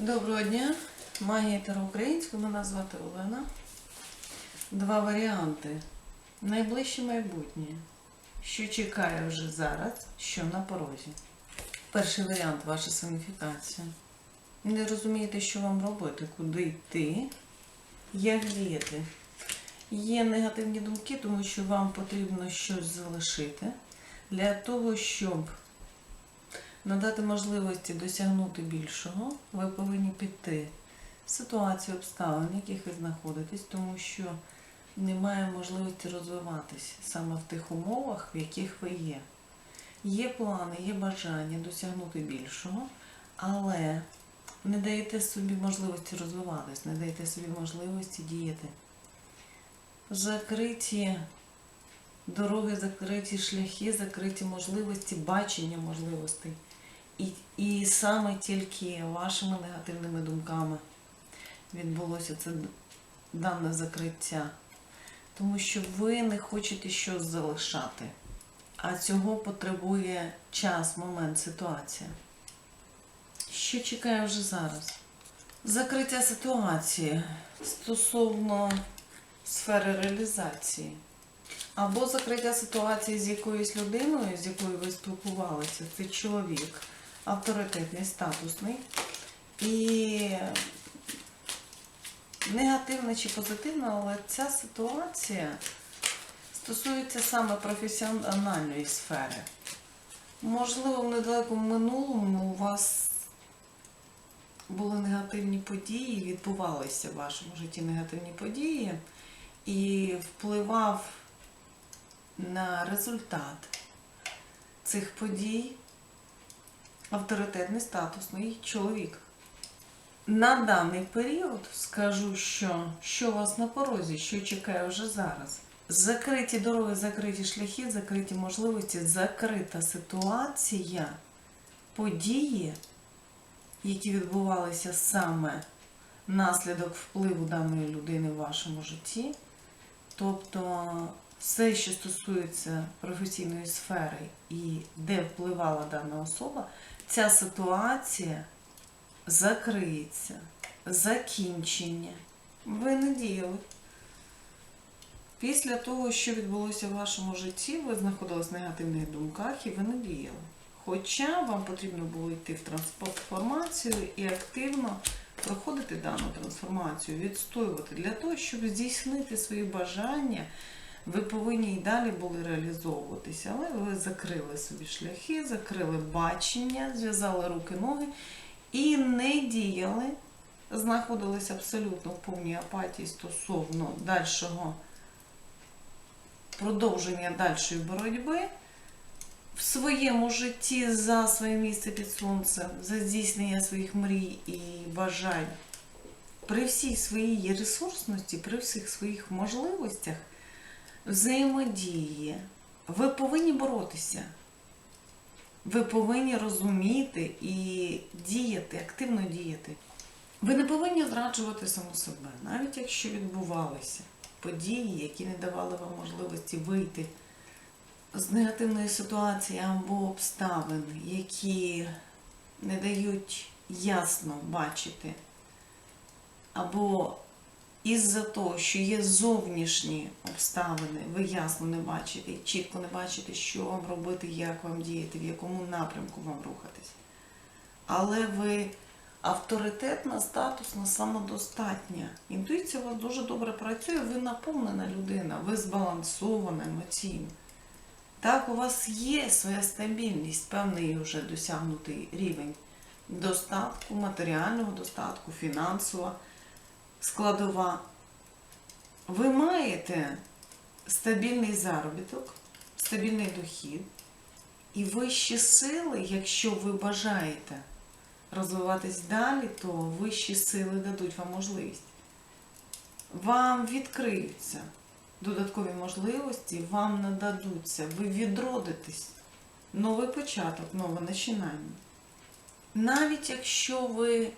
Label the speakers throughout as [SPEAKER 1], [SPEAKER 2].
[SPEAKER 1] Доброго дня, магія Таро Українська, мене звати Олена. Два варіанти. Найближче майбутнє. Що чекає вже зараз, що на порозі. Перший варіант ваша саніфікація. Не розумієте, що вам робити, куди йти, як діяти. Є негативні думки, тому що вам потрібно щось залишити для того, щоб надати можливості досягнути більшого, ви повинні піти з ситуації обставин, в яких ви знаходитесь, тому що немає можливості розвиватись саме в тих умовах, в яких ви є. Є плани, є бажання досягнути більшого, але не даєте собі можливості розвиватись, не даєте собі можливості діяти. Закриті дороги, закриті шляхи, закриті можливості, бачення можливостей. І, і саме тільки вашими негативними думками відбулося це дане закриття. Тому що ви не хочете щось залишати, а цього потребує час, момент, ситуація. Що чекає вже зараз? Закриття ситуації стосовно сфери реалізації. Або закриття ситуації з якоюсь людиною, з якою ви спілкувалися, це чоловік, авторитетний, статусний. І негативна чи позитивна, але ця ситуація стосується саме професіональної сфери. Можливо, в недалекому минулому у вас були негативні події, відбувалися в вашому житті негативні події, і впливав на результат цих подій авторитетний статусний чоловік. На даний період скажу, що, що у вас на порозі, що чекає вже зараз. Закриті дороги, закриті шляхи, закриті можливості, закрита ситуація, події, які відбувалися саме наслідок впливу даної людини в вашому житті. Тобто все, що стосується професійної сфери і де впливала дана особа, ця ситуація закриється, закінчення. Ви не діяли. Після того, що відбулося в вашому житті, ви знаходились в негативних думках і ви не діяли. Хоча вам потрібно було йти в трансформацію і активно проходити дану трансформацію, відстоювати для того, щоб здійснити свої бажання, ви повинні і далі були реалізовуватися, але ви закрили собі шляхи, закрили бачення, зв'язали руки-ноги і не діяли, знаходилися абсолютно в повній апатії стосовно дальшого продовження дальшої боротьби в своєму житті за своє місце під сонцем, за здійснення своїх мрій і бажань. При всій своїй ресурсності, при всіх своїх можливостях взаємодії, ви повинні боротися. Ви повинні розуміти і діяти, активно діяти. Ви не повинні зраджувати саму себе, навіть якщо відбувалися події, які не давали вам можливості вийти з негативної ситуації або обставин, які не дають ясно бачити, або із-за того, що є зовнішні обставини, ви ясно не бачите, чітко не бачите, що вам робити, як вам діяти, в якому напрямку вам рухатись. Але ви авторитетна, статусна, самодостатня. Інтуїція у вас дуже добре працює, ви наповнена людина, ви збалансована емоційно. Так, у вас є своя стабільність, певний вже досягнутий рівень достатку, матеріального достатку, фінансова складова. Ви маєте стабільний заробіток, стабільний дохід і вищі сили, якщо ви бажаєте розвиватись далі, то вищі сили дадуть вам можливість. Вам відкриються додаткові можливості, вам нададуться, ви відродитесь. Новий початок, нове починання. Навіть якщо ви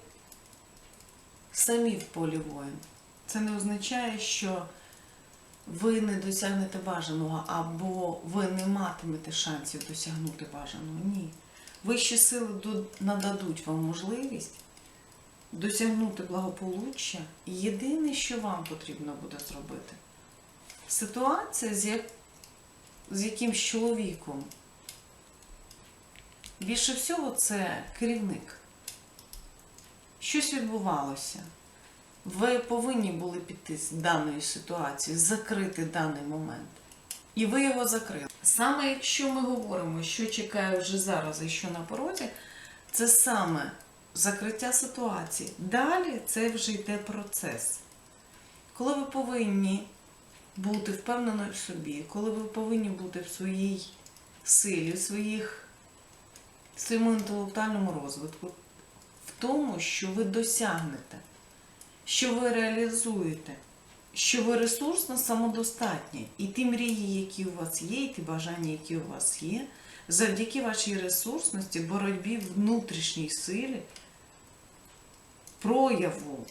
[SPEAKER 1] самі в полі воїн, це не означає, що ви не досягнете бажаного або ви не матимете шансів досягнути бажаного. Ні. Вищі сили нададуть вам можливість досягнути благополуччя, єдине, що вам потрібно буде зробити, ситуація з, як... з якимсь чоловіком. Більше всього це керівник. Щось відбувалося. Ви повинні були піти з даної ситуації, закрити даний момент. І ви його закрили. Саме якщо ми говоримо, що чекає вже зараз і що на порозі, це саме закриття ситуації. Далі це вже йде процес. Коли ви повинні бути впевненою в собі, коли ви повинні бути в своїй силі, в своїх, в своєму інтелектуальному розвитку, тому, що ви досягнете, що ви реалізуєте, що ви ресурсно самодостатні. І ті мрії, які у вас є, і ті бажання, які у вас є, завдяки вашій ресурсності, боротьбі, внутрішній силі, прояву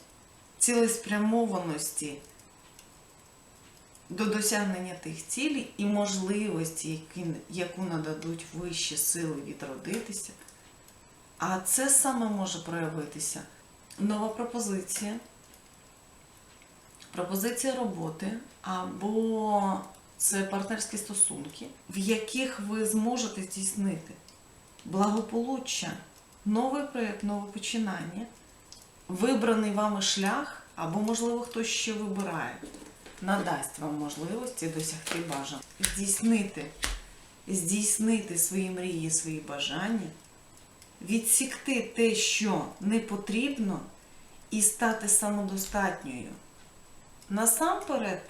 [SPEAKER 1] цілеспрямованості до досягнення тих цілей і можливості, яку нададуть вищі сили відродитися. А це саме може проявитися. Нова пропозиція, пропозиція роботи або це партнерські стосунки, в яких ви зможете здійснити благополуччя, новий проєкт, нове починання, вибраний вами шлях, або, можливо, хтось ще вибирає, надасть вам можливості досягти бажань, здійснити, здійснити свої мрії, свої бажання відсікти те, що не потрібно, і стати самодостатньою. Насамперед,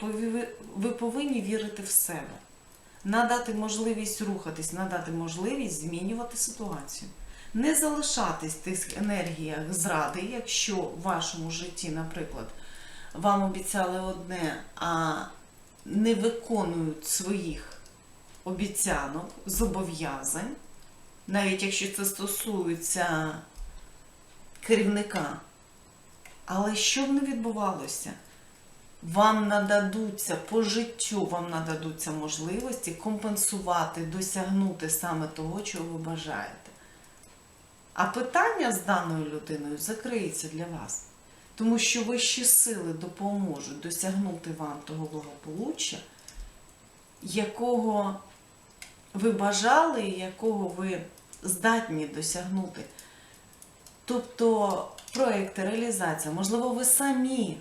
[SPEAKER 1] ви повинні вірити в себе, надати можливість рухатись, надати можливість змінювати ситуацію. Не залишатись в тих енергіях зради, якщо в вашому житті, наприклад, вам обіцяли одне, а не виконують своїх обіцянок, зобов'язань навіть якщо це стосується керівника. Але що б не відбувалося, вам нададуться по життю, вам нададуться можливості компенсувати, досягнути саме того, чого ви бажаєте. А питання з даною людиною закриється для вас, тому що вищі сили допоможуть досягнути вам того благополуччя, якого ви бажали і якого ви здатні досягнути. Тобто проєкти, реалізація, можливо, ви самі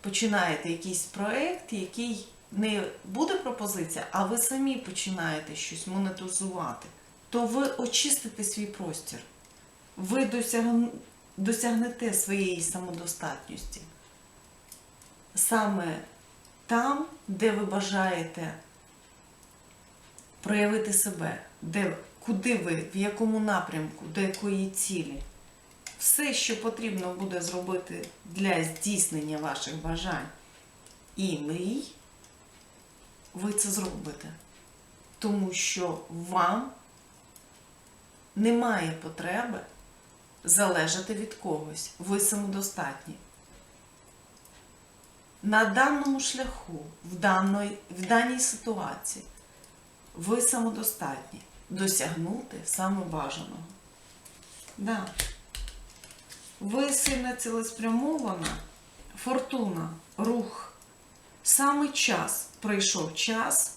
[SPEAKER 1] починаєте якийсь проєкт, який не буде пропозиція, а ви самі починаєте щось монетизувати, то ви очистите свій простір. Ви досягн- досягнете своєї самодостатності. Саме там, де ви бажаєте проявити себе, де, куди ви, в якому напрямку, до якої цілі. Все, що потрібно буде зробити для здійснення ваших бажань і мрій, ви це зробите. Тому що вам немає потреби залежати від когось. Ви самодостатні. На даному шляху, в, даної, в даній ситуації, ви самодостатні досягнути саме бажаного. Да. Ви сильно цілеспрямована, фортуна, рух. Саме час прийшов час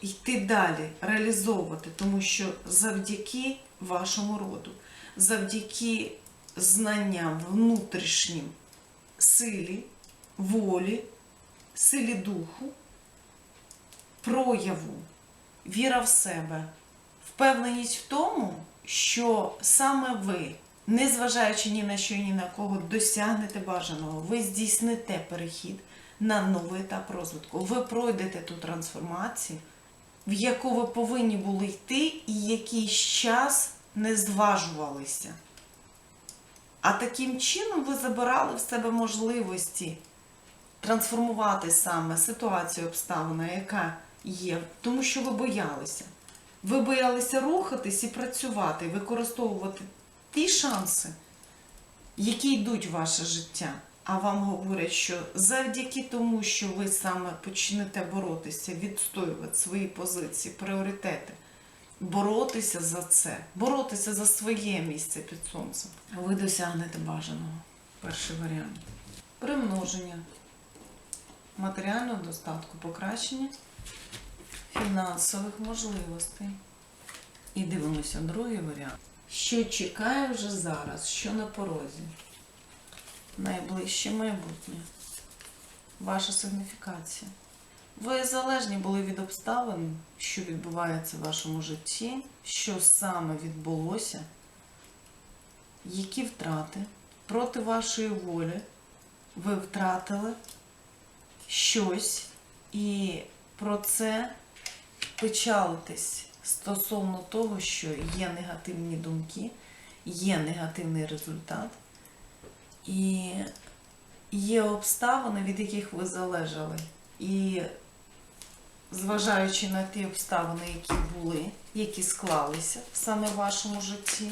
[SPEAKER 1] йти далі, реалізовувати, тому що завдяки вашому роду, завдяки знанням внутрішнім силі, волі, силі духу, прояву, віра в себе, впевненість в тому, що саме ви, незважаючи ні на що ні на кого, досягнете бажаного, ви здійсните перехід на новий етап розвитку. Ви пройдете ту трансформацію, в яку ви повинні були йти, і якийсь час не зважувалися. А таким чином ви забирали в себе можливості трансформувати саме ситуацію обставина, яка є, тому що ви боялися. Ви боялися рухатись і працювати, використовувати ті шанси, які йдуть в ваше життя. А вам говорять, що завдяки тому, що ви саме почнете боротися, відстоювати свої позиції, пріоритети, боротися за це, боротися за своє місце під сонцем. Ви досягнете бажаного. Перший варіант. Примноження матеріального достатку, покращення фінансових можливостей. І дивимося другий варіант. Що чекає вже зараз, що на порозі? Найближче майбутнє. Ваша сигніфікація. Ви залежні були від обставин, що відбувається в вашому житті, що саме відбулося, які втрати проти вашої волі ви втратили щось і про це печалитесь стосовно того, що є негативні думки, є негативний результат, і є обставини, від яких ви залежали. І зважаючи на ті обставини, які були, які склалися саме в вашому житті,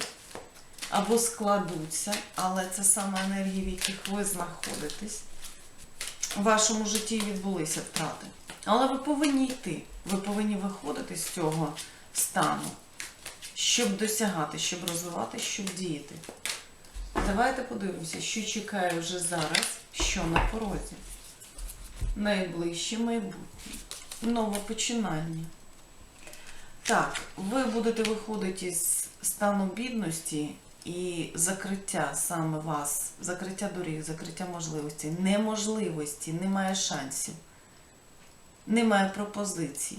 [SPEAKER 1] або складуться, але це саме енергії, в яких ви знаходитесь, в вашому житті відбулися втрати. Але ви повинні йти, ви повинні виходити з цього стану, щоб досягати, щоб розвивати, щоб діяти. Давайте подивимося, що чекає вже зараз, що на порозі. Найближче майбутнє. Нове починання. Так, ви будете виходити із стану бідності і закриття саме вас, закриття доріг, закриття можливостей, неможливості, немає шансів, немає пропозицій.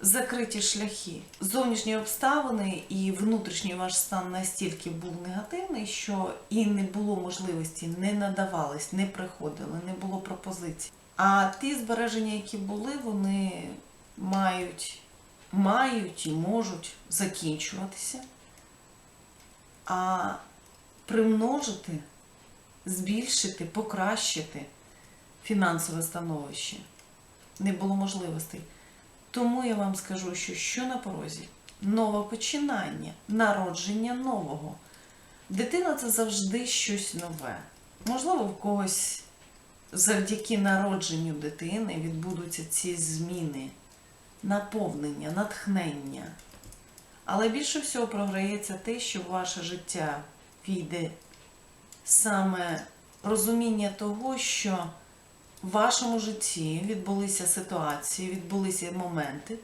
[SPEAKER 1] Закриті шляхи. Зовнішні обставини і внутрішній ваш стан настільки був негативний, що і не було можливості, не надавались, не приходили, не було пропозицій. А ті збереження, які були, вони мають, мають і можуть закінчуватися. А примножити, збільшити, покращити фінансове становище не було можливостей. Тому я вам скажу, що що на порозі? Нове починання, народження нового. Дитина це завжди щось нове. Можливо, в когось завдяки народженню дитини відбудуться ці зміни, наповнення, натхнення. Але більше всього програється те, що в ваше життя війде саме розуміння того, що в вашому житті відбулися ситуації, відбулися моменти.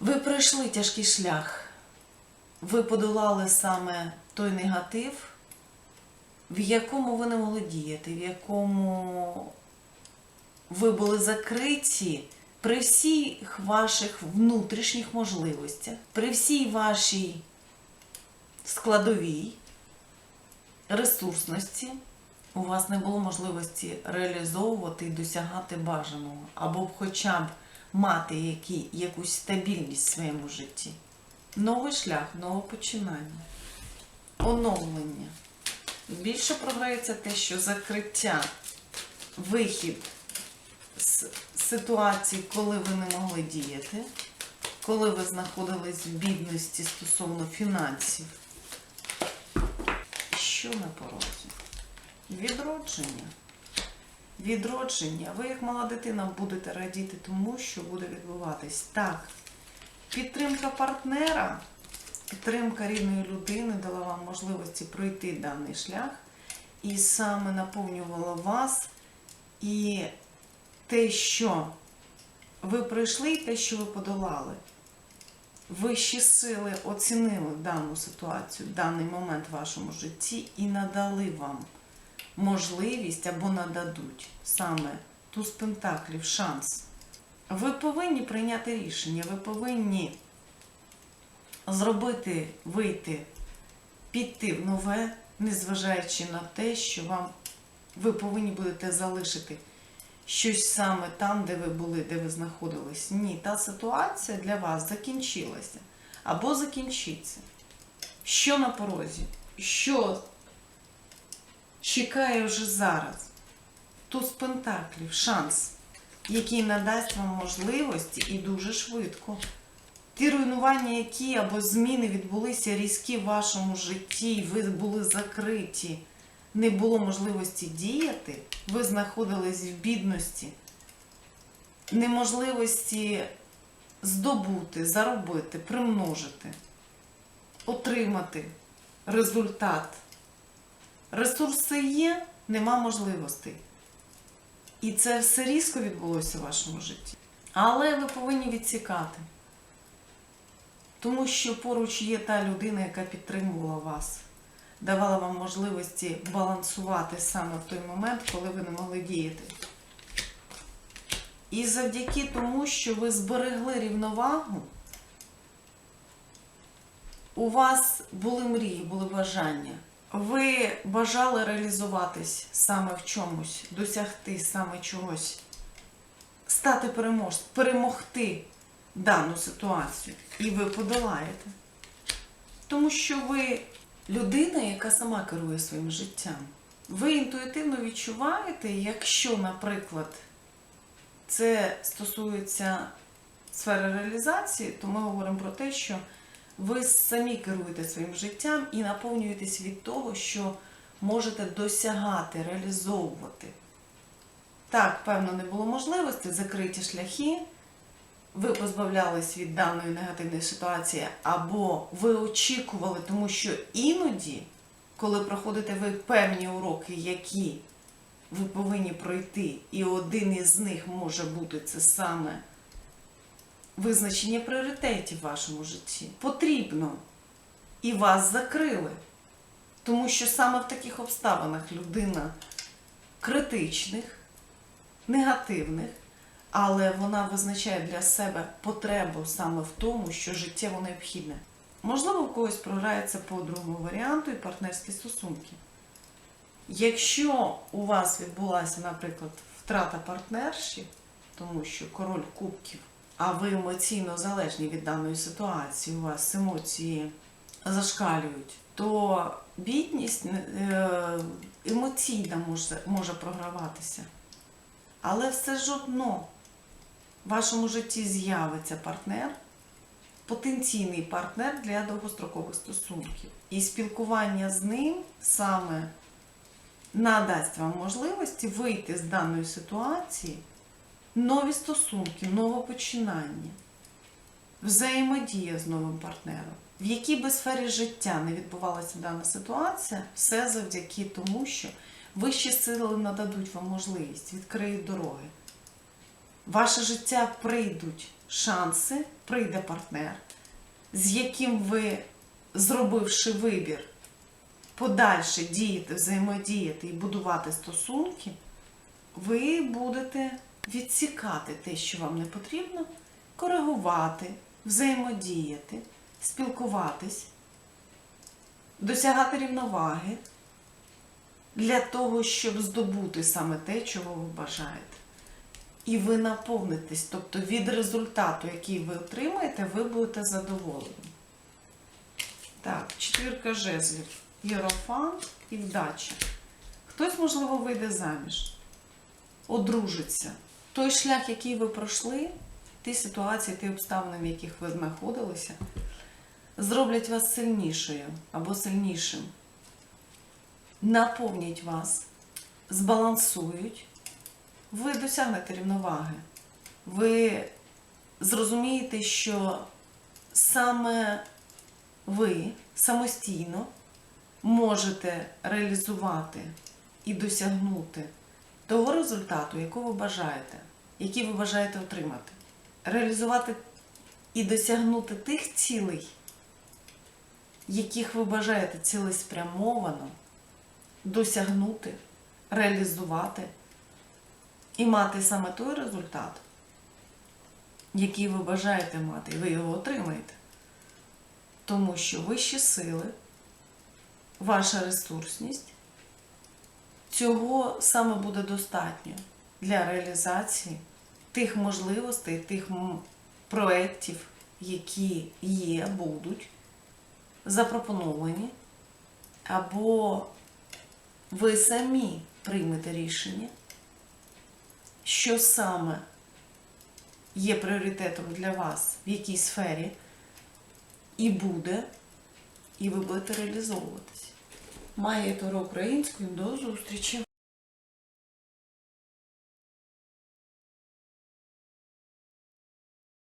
[SPEAKER 1] Ви пройшли тяжкий шлях, ви подолали саме той негатив, в якому ви не могли діяти, в якому ви були закриті при всіх ваших внутрішніх можливостях, при всій вашій складовій ресурсності у вас не було можливості реалізовувати і досягати бажаного, або б хоча б мати які, якусь стабільність в своєму житті. Новий шлях, нове починання, оновлення. Більше програється те, що закриття, вихід з ситуації, коли ви не могли діяти, коли ви знаходились в бідності стосовно фінансів. Що на порозі? Відродження. Відродження. Ви, як мала дитина, будете радіти тому, що буде відбуватись. Так, підтримка партнера, підтримка рідної людини дала вам можливості пройти даний шлях і саме наповнювала вас. І те, що ви пройшли, і те, що ви подолали. Вищі сили оцінили дану ситуацію, даний момент в вашому житті і надали вам можливість або нададуть саме туз пентаклів, шанс. Ви повинні прийняти рішення, ви повинні зробити, вийти, піти в нове, незважаючи на те, що вам ви повинні будете залишити щось саме там, де ви були, де ви знаходились. Ні, та ситуація для вас закінчилася або закінчиться. Що на порозі? Що чекає вже зараз? Туз пентаклів, шанс, який надасть вам можливості і дуже швидко. Ті руйнування, які або зміни відбулися різкі в вашому житті, ви були закриті, не було можливості діяти, ви знаходились в бідності, неможливості здобути, заробити, примножити, отримати результат. Ресурси є, нема можливостей. І це все різко відбулося в вашому житті. Але ви повинні відсікати. Тому що поруч є та людина, яка підтримувала вас, давала вам можливості балансувати саме в той момент, коли ви не могли діяти. І завдяки тому, що ви зберегли рівновагу, у вас були мрії, були бажання. Ви бажали реалізуватись саме в чомусь, досягти саме чогось, стати перемож... перемогти дану ситуацію. І ви подолаєте. Тому що ви людина, яка сама керує своїм життям. Ви інтуїтивно відчуваєте, якщо, наприклад, це стосується сфери реалізації, то ми говоримо про те, що ви самі керуєте своїм життям і наповнюєтесь від того, що можете досягати, реалізовувати. Так, певно, не було можливості, закриті шляхи, ви позбавлялись від даної негативної ситуації, або ви очікували, тому що іноді, коли проходите ви певні уроки, які ви повинні пройти, і один із них може бути це саме визначення пріоритетів в вашому житті. Потрібно. І вас закрили. Тому що саме в таких обставинах людина критичних, негативних, але вона визначає для себе потребу саме в тому, що життєво необхідне. Можливо, у когось програється по другому варіанту і партнерські стосунки. Якщо у вас відбулася, наприклад, втрата партнерші, тому що король кубків, а ви емоційно залежні від даної ситуації, у вас емоції зашкалюють, то бідність е, емоційна може, може програватися. Але все ж одно в вашому житті з'явиться партнер, потенційний партнер для довгострокових стосунків. І спілкування з ним саме надасть вам можливості вийти з даної ситуації, нові стосунки, нове починання, взаємодія з новим партнером. В якій би сфері життя не відбувалася дана ситуація, все завдяки тому, що вищі сили нададуть вам можливість, відкриють дороги. Ваше життя прийдуть шанси, прийде партнер, з яким ви, зробивши вибір, подальше діяти, взаємодіяти і будувати стосунки, ви будете відсікати те, що вам не потрібно, коригувати, взаємодіяти, спілкуватись, досягати рівноваги для того, щоб здобути саме те, чого ви бажаєте. І ви наповнитесь, тобто від результату, який ви отримаєте, ви будете задоволені. Так, четвірка жезлів. Єрофант і вдача. Хтось, можливо, вийде заміж, одружиться. Той шлях, який ви пройшли, ті ситуації, ті обставини, в яких ви знаходилися, зроблять вас сильнішою або сильнішим. Наповнять вас, збалансують, ви досягнете рівноваги. Ви зрозумієте, що саме ви самостійно можете реалізувати і досягнути того результату, якого ви бажаєте, який ви бажаєте отримати. Реалізувати і досягнути тих цілей, яких ви бажаєте цілеспрямовано досягнути, реалізувати і мати саме той результат, який ви бажаєте мати, і ви його отримаєте. Тому що вищі сили ваша ресурсність, цього саме буде достатньо для реалізації тих можливостей, тих проєктів, які є, будуть запропоновані, або ви самі приймете рішення, що саме є пріоритетом для вас, в якій сфері, і буде і ви будете реалізовуватись. Має Таро українською. До зустрічі!